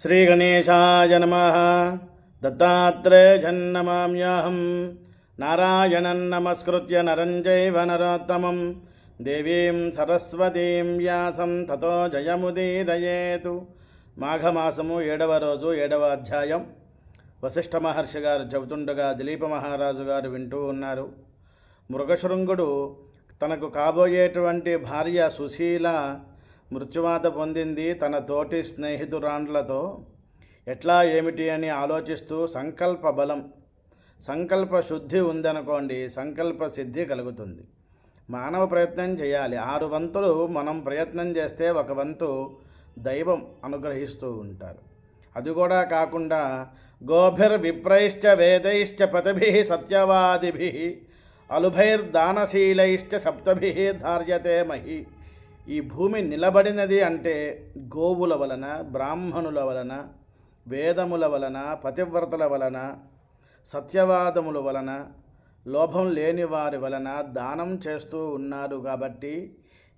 శ్రీగణేశాయ నమ దత్తాత్రేయన్నమామ్యాహం నారాయణం నమస్కృత్య నరం చైవ నరోత్తమం దేవీం సరస్వతీం వ్యాసం తతో జయముదీరయేతు మాఘమాసము ఏడవ రోజు ఏడవ అధ్యాయం. వశిష్ఠ మహర్షి గారు చెబుతుండగా దిలీప మహారాజు గారు వింటూ ఉన్నారు. మృగశృంగుడు తనకు కాబోయేటువంటి భార్య సుశీల మృత్యువాత పొందింది తన తోటి స్నేహితురాండ్లతో. ఎట్లా ఏమిటి అని ఆలోచిస్తూ సంకల్ప బలం సంకల్ప శుద్ధి ఉందనుకోండి సంకల్ప సిద్ధి కలుగుతుంది. మానవ ప్రయత్నం చేయాలి. ఆరు వంతులు మనం ప్రయత్నం చేస్తే ఒక వంతు దైవం అనుగ్రహిస్తూ ఉంటారు. అది కూడా కాకుండా గోభిర్ విప్రైశ్చ వేదైశ్చ పతభి సత్యవాదిభి అలుభైర్దానశీలైశ్చ సప్తభి ధార్యతే మహి. ఈ భూమి నిలబడినది అంటే గోవుల వలన బ్రాహ్మణుల వలన వేదముల వలన పతివ్రతల వలన సత్యవాదముల వలన లోభం లేని వారి వలన దానం చేస్తూ ఉన్నారు కాబట్టి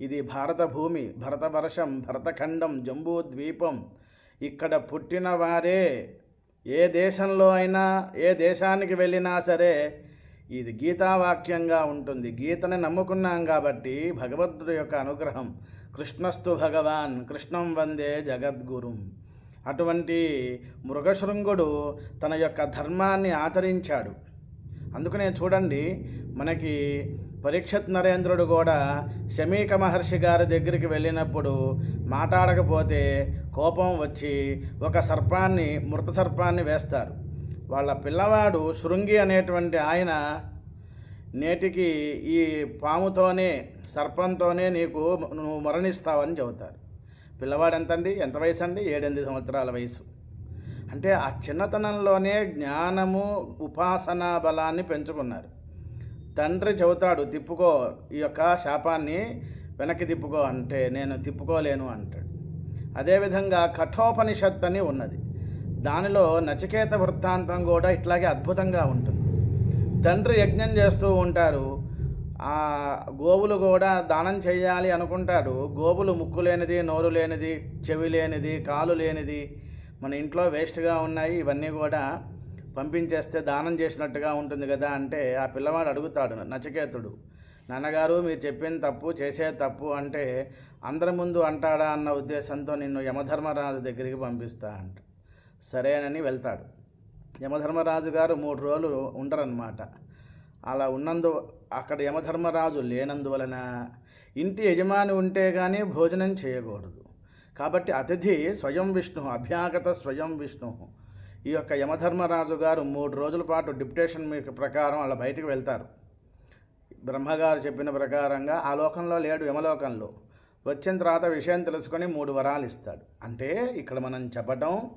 ఇది భారత భూమి భరతవర్షం భరతఖండం జంబూ ద్వీపం. ఇక్కడ పుట్టిన వారే ఏ దేశంలో అయినా ఏ దేశానికి వెళ్ళినా సరే ఇది గీతావాక్యంగా ఉంటుంది. గీతని నమ్ముకున్నాం కాబట్టి భగవద్గురు యొక్క అనుగ్రహం. కృష్ణస్తు భగవాన్ కృష్ణం వందే జగద్గురుం. అటువంటి మృగశృంగుడు తన యొక్క ధర్మాన్ని ఆచరించాడు. అందుకనే చూడండి మనకి పరీక్షత్ నరేంద్రుడు కూడా శమీక మహర్షి గారి దగ్గరికి వెళ్ళినప్పుడు మాట్లాడకపోతే కోపం వచ్చి ఒక సర్పాన్ని మృత సర్పాన్ని వేస్తారు. వాళ్ళ పిల్లవాడు శృంగి అనేటువంటి ఆయన నేటికి ఈ పాముతోనే సర్పంతోనే నీకు నువ్వు మరణిస్తావని చెబుతారు. పిల్లవాడు ఎంతండి? ఎంత వయసు అండి? ఏడెనిమిది సంవత్సరాల వయసు. అంటే ఆ చిన్నతనంలోనే జ్ఞానము ఉపాసనా బలాన్ని పెంచుకున్నారు. తండ్రి చెబుతాడు తిప్పుకో ఈ యొక్క శాపాన్ని వెనక్కి తిప్పుకో అంటే నేను తిప్పుకోలేను అంటాడు. అదేవిధంగా కఠోపనిషత్ అని ఉన్నది. దానిలో నచికేత వృత్తాంతం కూడా ఇట్లాగే అద్భుతంగా ఉంటుంది. తండ్రి యజ్ఞం చేస్తూ ఉంటారు. ఆ గోవులు కూడా దానం చేయాలి అనుకుంటాడు. గోవులు ముక్కు లేనిది నోరు లేనిది చెవి లేనిది కాలు లేనిది మన ఇంట్లో వేస్ట్గా ఉన్నాయి. ఇవన్నీ కూడా పంపించేస్తే దానం చేసినట్టుగా ఉంటుంది కదా అంటే ఆ పిల్లవాడు అడుగుతాడు నచికేతుడు నాన్నగారు మీరు చెప్పిన తప్పు చేసే తప్పు అంటే అందరి ముందు అంటాడా అన్న ఉద్దేశంతో నిన్ను యమధర్మరాజు దగ్గరికి పంపిస్తా అంట. సరేనని వెళ్తాడు. యమధర్మరాజు గారు మూడు రోజులు ఉండరన్నమాట. అలా ఉన్నందు అక్కడ యమధర్మరాజు లేనందువలన ఇంటి యజమాని ఉంటే కానీ భోజనం చేయకూడదు. కాబట్టి అతిథి స్వయం విష్ణు అభ్యాగత స్వయం విష్ణు. ఈ యొక్క యమధర్మరాజు గారు మూడు రోజుల పాటు డిప్యుటేషన్ ప్రకారం అలా బయటికి వెళ్తారు. బ్రహ్మగారు చెప్పిన ప్రకారంగా ఆ లోకంలో లేడు యమలోకంలో. వచ్చిన తర్వాత విషయం తెలుసుకొని మూడు వరాలు ఇస్తాడు. అంటే ఇక్కడ మనం చెప్పటం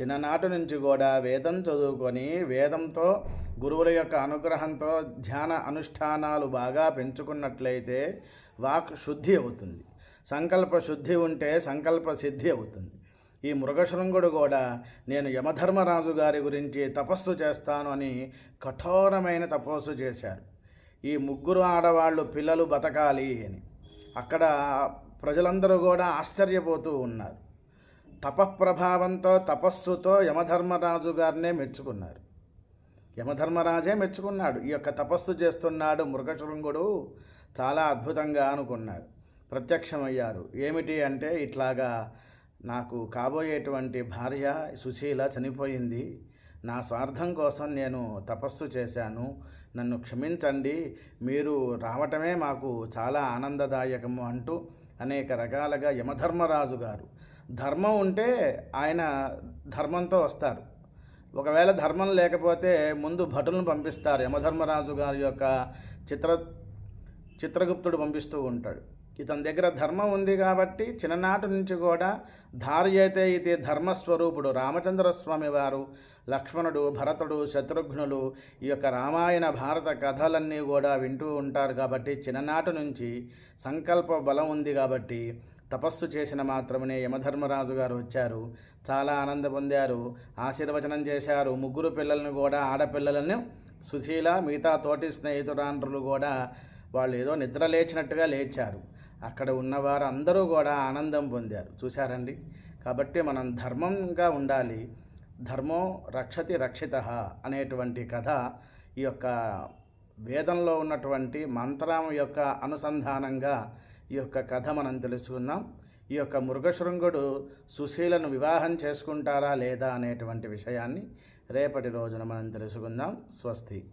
చిన్ననాటి నుంచి కూడా వేదం చదువుకొని వేదంతో గురువుల యొక్క అనుగ్రహంతో ధ్యాన అనుష్ఠానాలు బాగా పెంచుకున్నట్లయితే వాక్ శుద్ధి అవుతుంది. సంకల్ప శుద్ధి ఉంటే సంకల్ప సిద్ధి అవుతుంది. ఈ మృగశృంగుడు కూడా నేను యమధర్మరాజు గారి గురించి తపస్సు చేస్తాను అని కఠోరమైన తపస్సు చేశారు. ఈ ముగ్గురు ఆడవాళ్ళు పిల్లలు బతకాలి అని. అక్కడ ప్రజలందరూ కూడా ఆశ్చర్యపోతూ ఉన్నారు. తపఃప్రభావంతో తపస్సుతో యమధర్మరాజు గారినే మెచ్చుకున్నారు. యమధర్మరాజే మెచ్చుకున్నాడు. ఈ యొక్క తపస్సు చేస్తున్నాడు మృగశృంగుడు. చాలా అద్భుతంగా అనుకున్నాడు. ప్రత్యక్షమయ్యారు. ఏమిటి అంటే ఇట్లాగా నాకు కాబోయేటువంటి భార్య సుశీల చనిపోయింది. నా స్వార్థం కోసం నేను తపస్సు చేశాను. నన్ను క్షమించండి. మీరు రావటమే మాకు చాలా ఆనందదాయకము అంటూ అనేక రకాలుగా యమధర్మరాజు గారు. ధర్మం ఉంటే ఆయన ధర్మంతో వస్తారు. ఒకవేళ ధర్మం లేకపోతే ముందు భటులను పంపిస్తారు. యమధర్మరాజు గారి యొక్క చిత్ర చిత్రగుప్తుడు పంపిస్తూ ఉంటాడు. ఇతని దగ్గర ధర్మం ఉంది కాబట్టి చిన్ననాటి నుంచి కూడా ధార్యతే ఇది ధర్మస్వరూపుడు రామచంద్రస్వామి వారు. లక్ష్మణుడు భరతుడు శత్రుఘ్నులు ఈ యొక్క రామాయణ భారత కథలన్నీ కూడా వింటూ ఉంటారు కాబట్టి చిన్ననాటి నుంచి సంకల్ప బలం ఉంది కాబట్టి తపస్సు చేసిన మాత్రమే యమధర్మరాజు గారు వచ్చారు. చాలా ఆనంద పొందారు. ఆశీర్వచనం చేశారు. ముగ్గురు పిల్లలను కూడా ఆడపిల్లలను సుశీల మిగతా తోటి స్నేహితురాండ్రులు కూడా వాళ్ళు ఏదో నిద్ర లేచినట్టుగా లేచారు. అక్కడ ఉన్నవారు అందరూ కూడా ఆనందం పొందారు. చూశారండి? కాబట్టి మనం ధర్మంగా ఉండాలి. ధర్మో రక్షతి రక్షిత అనేటువంటి కథ ఈ యొక్క వేదంలో ఉన్నటువంటి మంత్రం యొక్క అనుసంధానంగా ఈ యొక్క కథ మనం తెలుసుకుందాం. ఈ యొక్క మృగశృంగుడు సుశీలను వివాహం చేసుకుంటారా లేదా అనేటువంటి విషయాన్ని రేపటి రోజున మనం తెలుసుకుందాం. స్వస్తి.